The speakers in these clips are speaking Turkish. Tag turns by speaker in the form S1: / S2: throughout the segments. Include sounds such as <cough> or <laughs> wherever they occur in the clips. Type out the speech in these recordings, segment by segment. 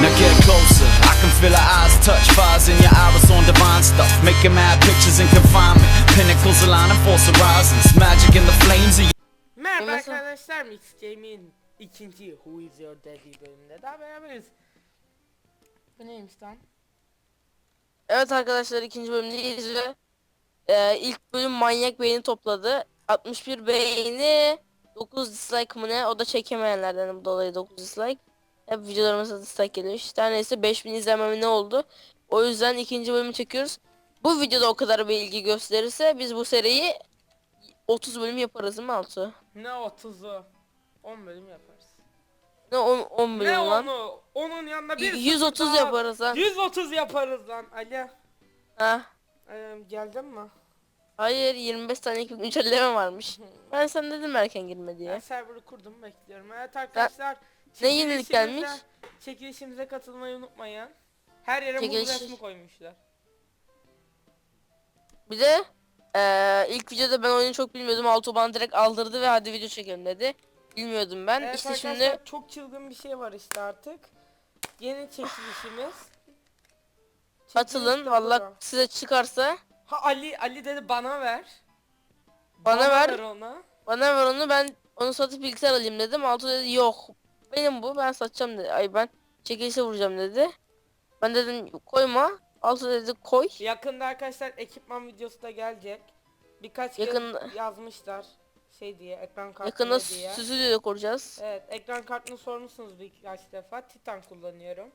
S1: Now get closer, I can feel her eyes touch fires in your iris on divine stuff. Making mad pictures in confinement. Pinnacles aligning, force horizons. Magic in the flames of
S2: Merhaba arkadaşlar Mix Game'in ikinci Who Is Your Daddy bölümünde daha beraberiz. Bu neymiş lan?
S3: Evet arkadaşlar ikinci bölümdeyiz ve e, ilk bölüm manyak beğeni topladı. 61 beğeni 9 dislike mı ne? O da çekemeyenlerden dolayı 9 dislike. Hep videolarımıza dislike geliyor. İşte neyse 5000 izlenmeme ne oldu? O yüzden ikinci bölümü çekiyoruz. Bu videoda o kadar bir ilgi gösterirse biz bu seriyi 30 bölüm yaparız değil mi Altu?
S2: Ne 30'u? 10 bölüm yaparız.
S3: Ne 10, 10
S2: Ne
S3: bölüm lan?
S2: onu? Onun yanında bir
S3: 130
S2: sıfır daha-
S3: yaparız lan.
S2: 130 yaparız lan Ali.
S3: Ha?
S2: Ee, geldin mi?
S3: Hayır 25 tane güncelleme varmış. <laughs> Ben sen dedim erken girme diye.
S2: Ben server'ı kurdum bekliyorum. Evet arkadaşlar.
S3: Ne yenilik gelmiş?
S2: Çekilişimize katılmayı unutmayın. Her yere
S3: Çekiliş-
S2: resmi koymuşlar.
S3: Bir de eee ilk videoda ben oyunu çok bilmiyordum. Altu bana direkt aldırdı ve hadi video çekelim dedi. Bilmiyordum ben.
S2: Evet
S3: işte şimdi
S2: çok çılgın bir şey var işte artık. Yeni çekilişimiz.
S3: atılın.
S2: Çekiliş
S3: Valla
S2: burada.
S3: size çıkarsa
S2: Ha Ali Ali dedi bana ver.
S3: Bana ver.
S2: ona.
S3: bana ver onu ben onu satıp bilgisayar alayım dedim. Altu dedi yok. Benim bu ben satacağım dedi. Ay ben çekilişe vuracağım dedi. Ben dedim koyma. Altu dedi koy.
S2: Yakında arkadaşlar ekipman videosu da gelecek. Birkaç
S3: Yakında-
S2: kez yazmışlar şey diye ekran kartı
S3: Yakında
S2: ne diye.
S3: stüdyoda kuracağız.
S2: Evet ekran kartını sormuşsunuz birkaç defa. Titan kullanıyorum.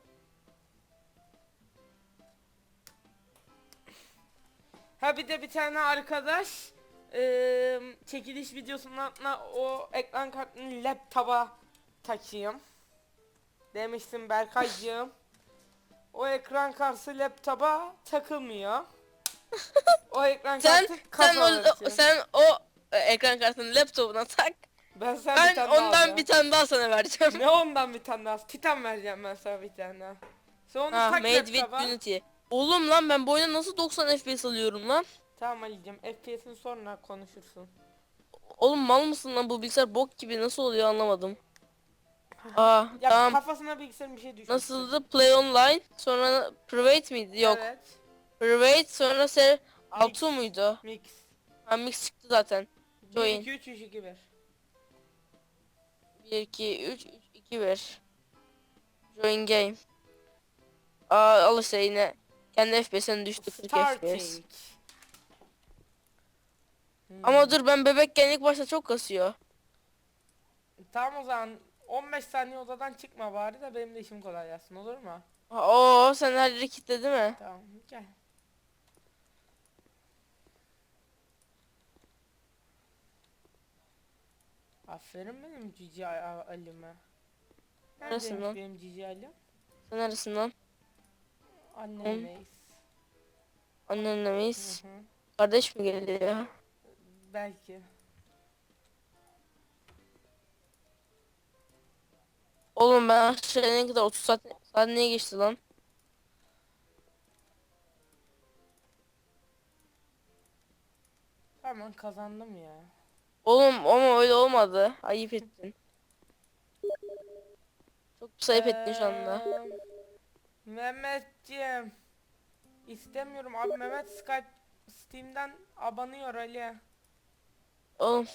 S2: Ha bir de bir tane arkadaş eee, çekiliş videosunun altına o ekran kartını laptopa takayım. Demiştim Berkaycığım. O ekran kartı laptopa takılmıyor. o ekran
S3: Sen
S2: kartı
S3: sen
S2: kapalı
S3: o, sen o e, ekran kartını laptopuna tak.
S2: Ben sana bir
S3: Ben
S2: tane daha
S3: ondan
S2: alacağım.
S3: bir tane daha sana vereceğim.
S2: Ne ondan bir tane daha? Titan vereceğim ben sana bir tane daha. Sen onu
S3: Ha,
S2: tak
S3: Made with
S2: laptopa.
S3: Unity. Oğlum lan ben bu oyuna nasıl 90 FPS alıyorum lan?
S2: Tamam Ali'cim FPS'ini sonra konuşursun.
S3: Oğlum mal mısın lan bu bilgisayar bok gibi nasıl oluyor anlamadım. Aa
S2: Ya
S3: tamam.
S2: kafasına bilgisayarın bir şey düşmüş.
S3: Nasıldı? Play online sonra private miydi? Yok.
S2: Evet.
S3: Private sonra ser Altu muydu?
S2: Mix.
S3: Ha mix çıktı zaten.
S2: 1
S3: Join.
S2: 2 3 3 2 1.
S3: 1 2 3 3 2 1. Join game. Aa al işte yine kendi FPS'in düştü 40 FPS.
S2: Starting. Hmm.
S3: Ama dur ben bebekken ilk başta çok kasıyor.
S2: Tamam o zaman 15 saniye odadan çıkma bari de benim de işim kolaylaşsın olur mu?
S3: Oo sen her yeri kilitle değil mi?
S2: Tamam gel. Aferin benim cici Ali'me.
S3: Neresin
S2: Neredeymiş
S3: lan?
S2: benim cici Ali?
S3: Sen neresin lan?
S2: Annemleyiz.
S3: Annenle
S2: Hı
S3: miyiz?
S2: hı.
S3: Kardeş mi geliyor?
S2: Belki.
S3: Oğlum ben aşağıya ne kadar 30 saat saat niye geçti lan?
S2: Tamam kazandım ya.
S3: Oğlum ama öyle olmadı. Ayıp ettin. Çok pis ayıp ettin şu anda.
S2: Eee, Mehmetciğim. İstemiyorum abi Mehmet Skype Steam'den abanıyor Ali.
S3: Oğlum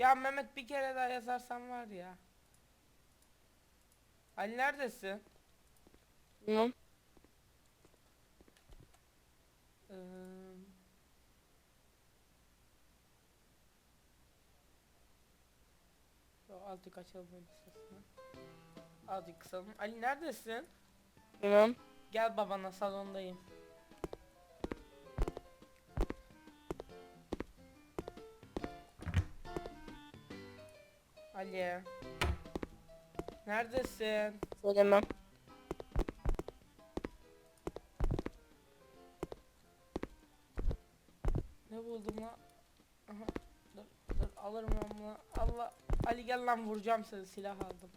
S2: Ya Mehmet bir kere daha yazarsan var ya. Ali neredesin?
S3: bilmem.
S2: Yo, azıcık açalım böyle sesini. Azıcık kısalım. Ali neredesin?
S3: Bilmem.
S2: Gel babana salondayım. Ali. Neredesin?
S3: Söylemem.
S2: Ne buldum lan? Aha. Dur, dur alırım ben bunu. Allah. Ali gel lan vuracağım seni silah aldım.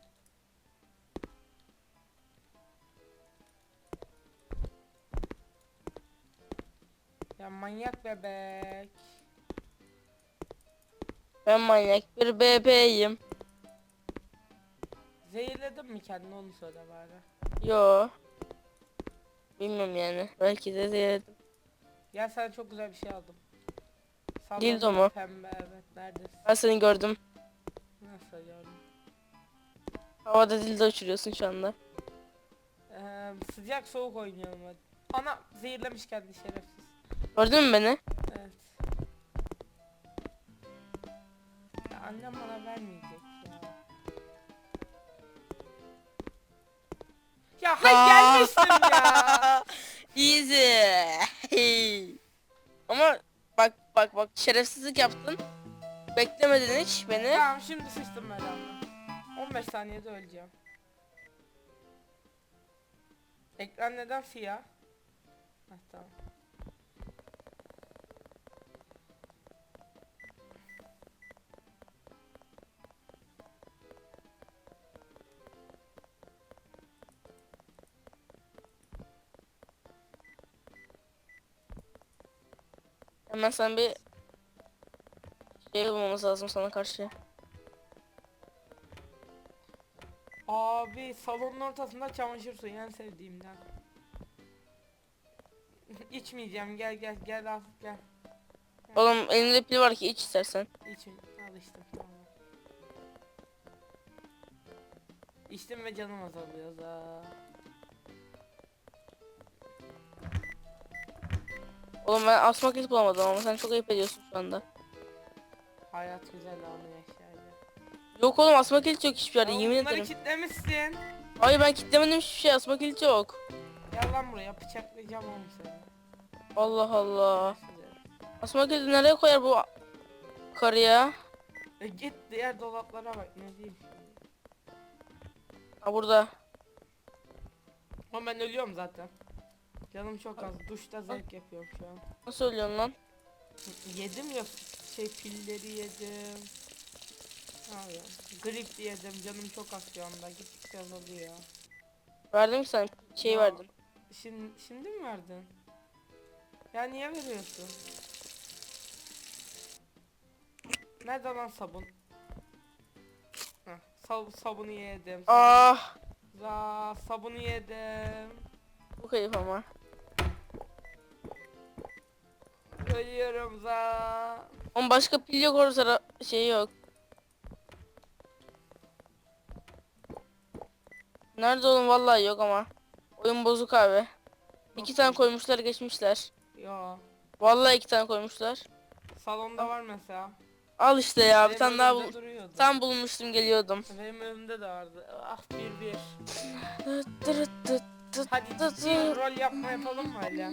S2: Ya manyak bebek.
S3: Ben manyak bir bebeğim.
S2: Zehirledin mi kendini onu söyle bari.
S3: Yo. Bilmiyorum yani. Belki de zehirledim.
S2: Ya sana çok güzel bir şey aldım.
S3: Dildo
S2: Salonda
S3: mu?
S2: Pembe evet neredesin?
S3: Ben seni gördüm.
S2: Nasıl gördün?
S3: Havada dilde uçuruyorsun şu anda.
S2: Ee, sıcak soğuk oynayalım hadi. Ana zehirlemiş kendi şerefsiz.
S3: Gördün mü beni?
S2: Evet. Ya annem bana vermeyecek hay gelmiştim ya. <laughs>
S3: Easy. Ama bak bak bak şerefsizlik yaptın. Beklemedin hiç beni.
S2: tamam şimdi sıçtım ben ama. 15 saniyede öleceğim. Ekran neden siyah? Heh, tamam.
S3: Hemen sen bir şey bulmamız lazım sana karşı.
S2: Abi salonun ortasında çamaşır suyu en sevdiğimden. <laughs> İçmeyeceğim gel gel gel al gel.
S3: Oğlum elimde pil var ki iç istersen.
S2: İçim alıştım tamam. İçtim ve canım azalıyor za.
S3: Oğlum ben asmak hiç bulamadım ama sen çok ayıp ediyorsun şu anda.
S2: Hayat güzel anı yaşayla.
S3: Yok oğlum asma kilit yok hiçbir yerde
S2: Oğlum
S3: yemin
S2: bunları
S3: ederim.
S2: kitlemişsin.
S3: Hayır ben kilitlemedim hiçbir şey asma kilit yok.
S2: Gel lan buraya bıçaklayacağım oğlum seni.
S3: Allah Allah. Asma kilidi nereye koyar bu karı ya?
S2: E git diğer dolaplara bak ne diyeyim şimdi.
S3: Ha burada.
S2: Ama ben ölüyorum zaten. Canım çok az. Duşta zevk yapıyorum şu an.
S3: Nasıl ölüyorsun lan?
S2: Yedim ya şey pilleri yedim. Yapıyorum? Grip yedim. Canım çok az şu anda. Gittikçe azalıyor.
S3: Verdim sana şey
S2: Ya.
S3: verdim.
S2: Şimdi, şimdi mi verdin? Ya niye veriyorsun? Nerede lan sabun? Heh, sab sabunu yedim.
S3: Ah
S2: Za sabunu yedim.
S3: bu kayıp ama.
S2: Ölüyorum za.
S3: Oğlum başka pil yok orada şey yok. Nerede oğlum vallahi yok ama. Oyun bozuk abi. İki tane koymuşlar geçmişler.
S2: Yo.
S3: Vallahi iki tane koymuşlar.
S2: Salonda var mesela.
S3: Al işte ya bir tane daha bul.
S2: duruyordu.
S3: Tam bulmuştum geliyordum.
S2: Benim önümde de vardı. Ah bir bir. Hadi rol yapma yapalım mı hala?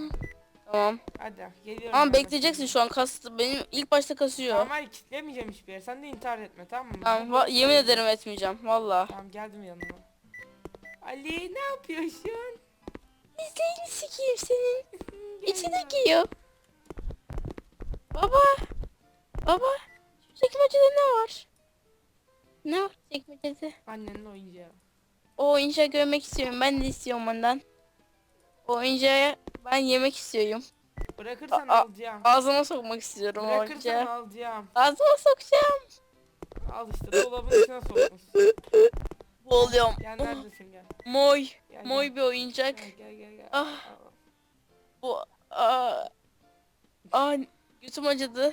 S3: Tamam.
S2: Hadi geliyorum.
S3: Ama bekleyeceksin şu an kastı. Benim ilk başta kasıyor.
S2: Tamam hayır kitlemeyeceğim hiçbir yere. Sen de intihar etme tamam mı?
S3: Tamam va- yemin ederim etmeyeceğim valla.
S2: Tamam geldim yanına. Ali ne yapıyorsun?
S3: İzleyini sikeyim senin. <laughs> İçine giyiyor. Baba. Baba. Şu çekmecede ne var? Ne var çekmecede?
S2: Annenin oyuncağı.
S3: O oyuncağı görmek istiyorum. Ben de istiyorum ondan. Oyuncağı ben yemek istiyorum.
S2: Bırakırsan
S3: Aa,
S2: alacağım.
S3: Ağzıma sokmak istiyorum
S2: Bırakırsan
S3: oyuncağı.
S2: alacağım.
S3: Ağzıma sokacağım.
S2: Al işte dolabın içine sokmuşsun.
S3: Boğuluyorum.
S2: Gel neredesin gel.
S3: Moy.
S2: Gel,
S3: Moy bir oyuncak.
S2: Gel gel gel. gel.
S3: Ah.
S2: Al.
S3: Bu aa, aa götüm acıdı.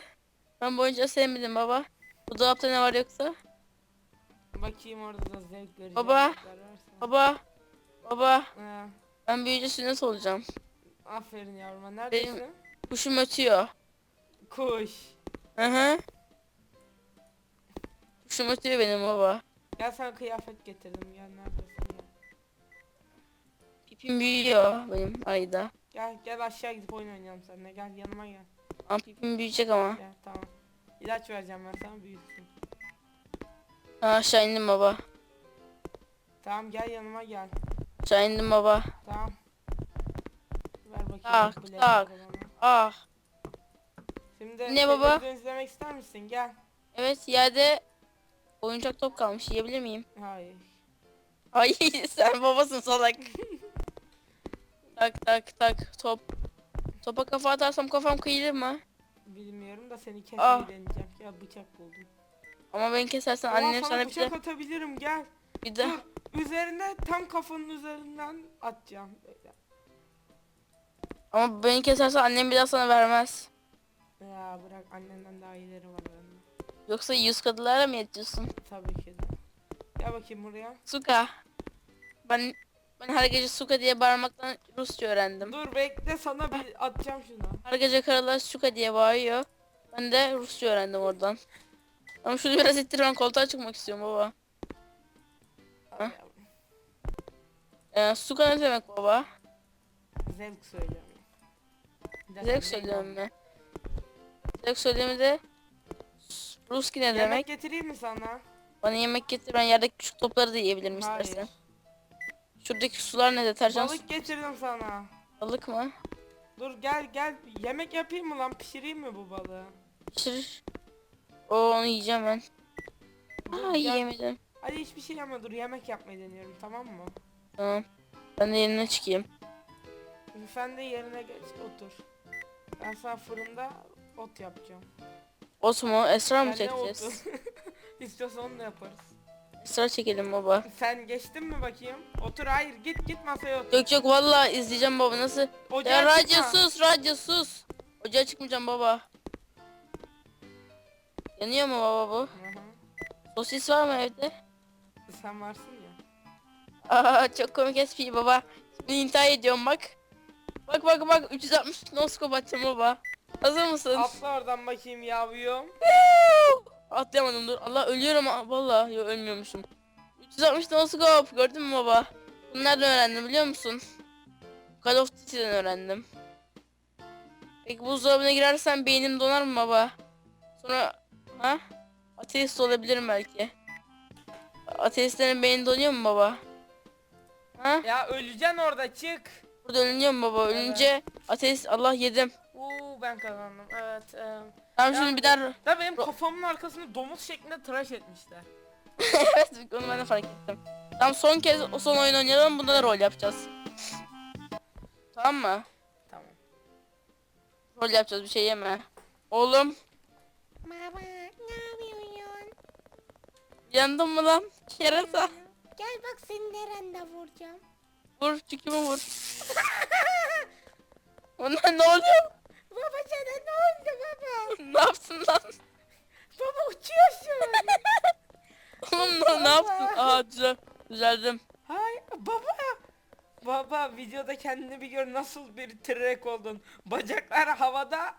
S3: Ben bu oyuncağı sevmedim baba. Bu dolapta ne var yoksa?
S2: Bakayım orada da zevk verici
S3: Baba.
S2: yemekler varsa.
S3: Baba. Baba.
S2: Ha,
S3: Ben büyüyünce sünnet olacağım.
S2: aferin yavruma. Neredesin?
S3: Kuşum ötüyor.
S2: Kuş.
S3: Hı hı. Kuşum ötüyor benim baba.
S2: Gel sana kıyafet getirdim. Gel neredesin gel.
S3: Pipim büyüyor benim ayda.
S2: Gel gel aşağı gidip oyun oynayalım seninle. Gel yanıma gel.
S3: Ama pipim büyüyecek ama.
S2: Gel tamam. İlaç vereceğim ben sana büyüsün.
S3: Ha, aşağı indim baba.
S2: Tamam gel yanıma gel.
S3: Aşağı indim baba.
S2: Tamam. Ver bakayım.
S3: Tak, tak. Ah.
S2: Şimdi
S3: Ne baba?
S2: televizyon izlemek ister misin? Gel.
S3: Evet yerde oyuncak top kalmış. Yiyebilir miyim?
S2: Hayır.
S3: Hayır <laughs> sen babasın salak. tak tak tak top. Topa kafa atarsam kafam kıyılır mı?
S2: Bilmiyorum da seni
S3: Ah.
S2: kesmeyi deneyeceğim. Ya bıçak buldum.
S3: Ama beni kesersen annem
S2: sana
S3: sana bir
S2: bıçak
S3: de
S2: atabilirim gel.
S3: bir de
S2: Dur. Üzerine tam kafanın üzerinden atacağım. Böyle.
S3: ama beni kesersen annem bir daha sana vermez.
S2: Ya bırak annenden daha iyileri var bende.
S3: Yoksa yüz kadılara mı yetiyorsun?
S2: Tabii ki de. Gel bakayım buraya.
S3: Suka. Ben ben her gece Suka diye bağırmaktan Rusça öğrendim.
S2: Dur bekle sana bir atacağım şunu.
S3: Her gece karılar Suka diye bağırıyor. Ben de Rusça öğrendim oradan. Ama şunu biraz ittir ben koltuğa çıkmak istiyorum baba.
S2: Yavrum.
S3: Ee, Suka ne demek baba?
S2: Zevk söylüyorum.
S3: Zevk söylüyorum ben. Zevk söylemi de Ruski ne
S2: Yemek
S3: demek?
S2: getireyim mi sana?
S3: Bana yemek getir ben yerdeki küçük topları da yiyebilirim
S2: Hayır.
S3: istersen. Şuradaki sular ne deterjan?
S2: Balık getirdim sana.
S3: Balık mı?
S2: Dur gel gel. Yemek yapayım mı lan? Pişireyim mi bu balığı?
S3: Pişir. Oo onu yiyeceğim ben.
S2: Dur,
S3: Aa
S2: gel.
S3: yiyemedim.
S2: Hadi hiçbir şey yeme dur. Yemek yapmayı deniyorum tamam mı?
S3: Tamam. Ben de yerine çıkayım.
S2: Sen de yerine geç otur. Ben sana fırında ot yapacağım.
S3: Ot mu? Esrar mı
S2: Sen
S3: çekeceğiz?
S2: otu? <laughs> İstiyorsan onu da yaparız.
S3: Esrar çekelim baba.
S2: Sen geçtin mi bakayım? Otur hayır git git masaya otur.
S3: Yok yok valla izleyeceğim baba nasıl?
S2: Ocağa
S3: Ya radyo
S2: çıkma.
S3: sus radyo sus. Ocağa çıkmayacağım baba. Yanıyor mu baba bu?
S2: Hı hı.
S3: Sosis var mı evde?
S2: Sen varsın.
S3: Aa çok komik espri baba. Şimdi intihar ediyorum bak. Bak bak bak 360 noskop atacağım baba. Hazır mısın?
S2: Atla oradan bakayım yavrum.
S3: Atlayamadım dur. Allah ölüyorum Aa, vallahi. Yok ölmüyormuşum. 360 noskop gördün mü baba? Bunu nereden öğrendim biliyor musun? Call of Duty'den öğrendim. Peki buzdolabına girersen beynim donar mı baba? Sonra ha? Ateist olabilirim belki. Ateistlerin beyni donuyor mu baba? Ha?
S2: Ya öleceksin orada çık.
S3: Burada ölünüyor mu baba? Ölünce ateist Allah yedim.
S2: Uuu ben kazandım. Evet. E,
S3: Tamam
S2: Ya-
S3: şimdi bir daha
S2: da benim kafamın arkasını domuz şeklinde tıraş etmişler.
S3: evet onu ben de fark ettim. Tamam son kez o son oyun oynayalım bunda da rol yapacağız. Tamam mı?
S2: Tamam.
S3: Rol yapacağız bir şey yeme. Oğlum
S4: Baba ne yapıyorsun?
S3: yandın mı lan? Kerata.
S4: Gel bak seni nerede vuracağım.
S3: Vur çükümü vur. <laughs> Onlar ne oluyor?
S2: Baba sana ne oldu baba? <laughs>
S3: ne yaptın lan?
S2: Baba uçuyorsun. <laughs>
S3: Oğlum ne, ne yaptın? Aa düzel, düzeldim.
S2: Hay baba. Baba videoda kendini bir gör nasıl bir trek oldun. Bacaklar havada.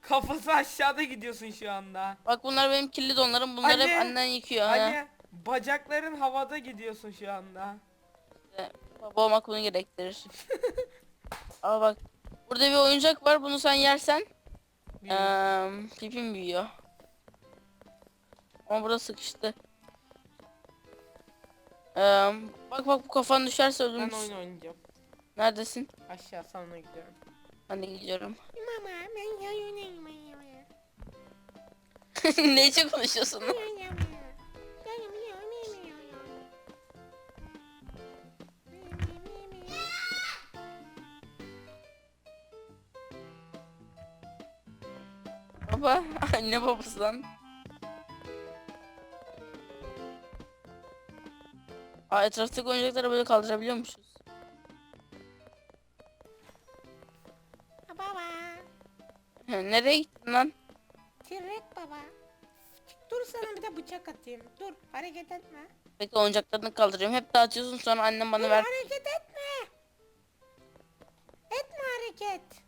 S2: Kafası aşağıda gidiyorsun şu anda.
S3: Bak bunlar benim kirli donlarım. Bunları
S2: Anne,
S3: hep annen yıkıyor. ha.
S2: Bacakların havada gidiyorsun şu anda.
S3: İşte Baba olmak bunu gerektirir. <laughs> Aa bak. Burada bir oyuncak var. Bunu sen yersen Eee pipim büyüyor. Ama burada sıkıştı. Eee bak bak bu kafan düşerse
S2: ben
S3: ölürsün.
S2: oyun oynayacağım.
S3: Neredesin?
S2: Aşağı salona gidiyorum.
S3: Ben de gidiyorum. <laughs>
S4: Mama ben
S3: ne için konuşuyorsun? lan? Baba, <laughs> anne babası lan. Aa etraftaki oyuncakları böyle kaldırabiliyormuşuz.
S4: Baba.
S3: Nereye gittin lan?
S4: Tirek baba.
S2: Dur sana bir de bıçak atayım. Dur hareket etme.
S3: Peki oyuncaklarını kaldırıyorum. Hep dağıtıyorsun sonra annem bana ver.
S4: Hareket etme. Etme hareket.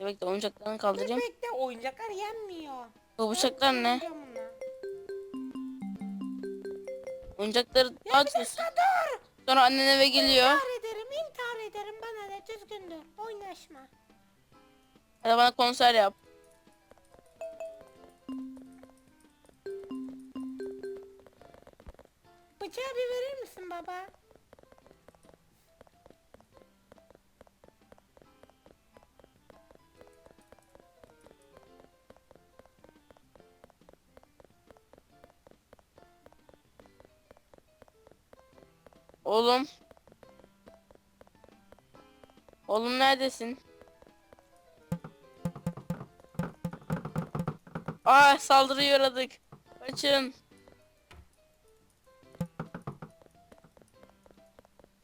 S3: Bekle oyuncaklarını
S2: Dur
S3: kaldırayım.
S2: bekle oyuncaklar yenmiyor.
S3: Bu bıçaklar ne? Oyuncakları
S4: Ya bir
S3: dağıtıyorsun.
S4: dakika dur.
S3: Sonra annen eve geliyor.
S4: İntihar ederim intihar ederim bana ne düzgün dur. Oynaşma.
S3: Hadi bana konser yap.
S4: Bıçağı bir verir misin baba?
S3: neredesin? Ah, Aa saldırıya uğradık. Kaçın.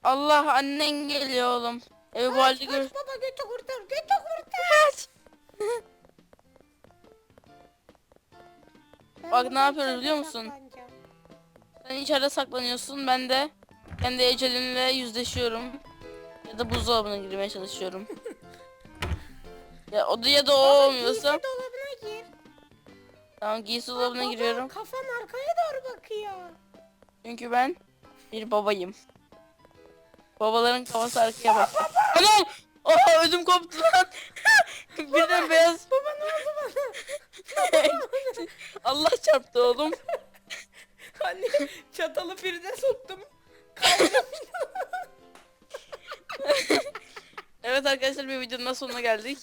S3: Allah annen geliyor oğlum. Evi bu halde gör.
S4: Baba götü kurtar. Götü kurtar. Kaç. <laughs>
S3: Bak ne yapıyoruz biliyor musun? Sen içeride saklanıyorsun. Ben de kendi ecelimle yüzleşiyorum. Da buzdolabına girmeye çalışıyorum. <laughs> ya o da o olmuyorsa.
S4: giysi dolabına gir.
S3: Tamam giysi dolabına
S4: baba,
S3: giriyorum.
S4: Kafan arkaya doğru bakıyor.
S3: Çünkü ben bir babayım. Babaların kafası arkaya bak. Anam! Oha ödüm koptu lan. <laughs> Birden beyaz.
S2: Baba ne oldu bana? <laughs>
S3: Allah çarptı oğlum.
S2: Anne çatalı pirine soktum. <laughs>
S3: Evet arkadaşlar bir videonun daha sonuna geldik.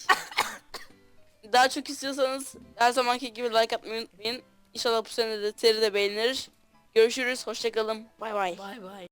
S3: Daha çok istiyorsanız her zamanki gibi like atmayı unutmayın. İnşallah bu sene de seri de beğenir. Görüşürüz. Hoşçakalın. Bay bay.
S2: Bay bay.